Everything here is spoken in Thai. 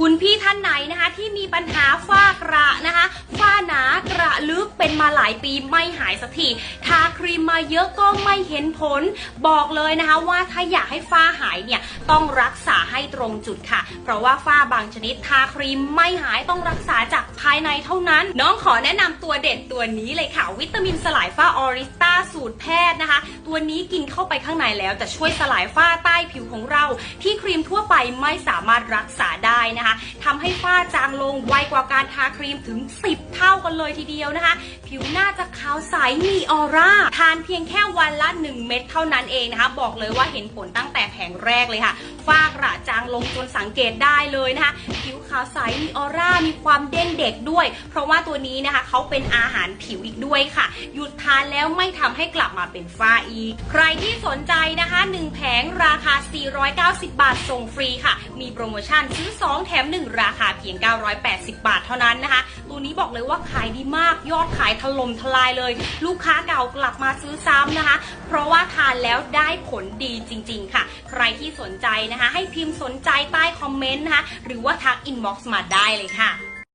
คุณพี่ท่านไหนนะคะที่มีปัญหาฝ้ากระนะคะฝ้าหนากระลึกเป็นมาหลายปีไม่หายสักทีทาครีมมาเยอะก็ไม่เห็นผล บอกเลยนะคะว่าถ้าอยากให้ฝ้าหายเนี่ยต้องรักษาให้ตรงจุดค่ะ เพราะว่าฝ้าบางชนิดทาครีมไม่หายต้องรักษาจากภายในเท่านั้น น้องขอแนะนำตัวเด็ดตัวนี้เลยค่ะ วิตามินสลายฝ้าออริสตา สูตรแพทย์นะคะ ตัวนี้กินเข้าไปข้างในแล้วจะช่วยสลายฝ้าใต้ผิวของเรา ที่ครีมทั่วไปไม่สามารถรักษาได้นะคะทำให้ฝ้าจางลงไวกว่าการทาครีมถึง 10 เท่ากันเลยทีเดียวนะคะ ผิวหน้าจะขาวใสมีออร่า ทานเพียงแค่วันละ 1 เม็ดเท่านั้นเองนะคะ บอกเลยว่าเห็นผลตั้งแต่แผงแรกเลยค่ะฝ้ากระจางลงจนสังเกตได้เลยนะคะ ผิวขาวใสมีออร่ามีความเด้งเด็กด้วย เพราะว่าตัวนี้นะคะเขาเป็นอาหารผิวอีกด้วยค่ะ หยุดทานแล้วไม่ทำให้กลับมาเป็นฝ้าอีก ใครที่สนใจนะคะ1แผงราคา 490 บาทส่งฟรีค่ะ มีโปรโมชั่นซื้อ 2 แถม 1 ราคาเพียง 980 บาทเท่านั้นนะคะ ตัวนี้บอกเลยว่าขายดีมากยอดขายถล่มทลายเลย ลูกค้าเก่ากลับมาซื้อซ้ำนะคะ เพราะว่าทานแล้วได้ผลดีจริง ๆ ค่ะ ใครที่สนใจนะคะ ให้พิมพ์สนใจใต้คอมเมนต์นะคะหรือว่าทักอินบ็อกซ์มาได้เลยค่ะ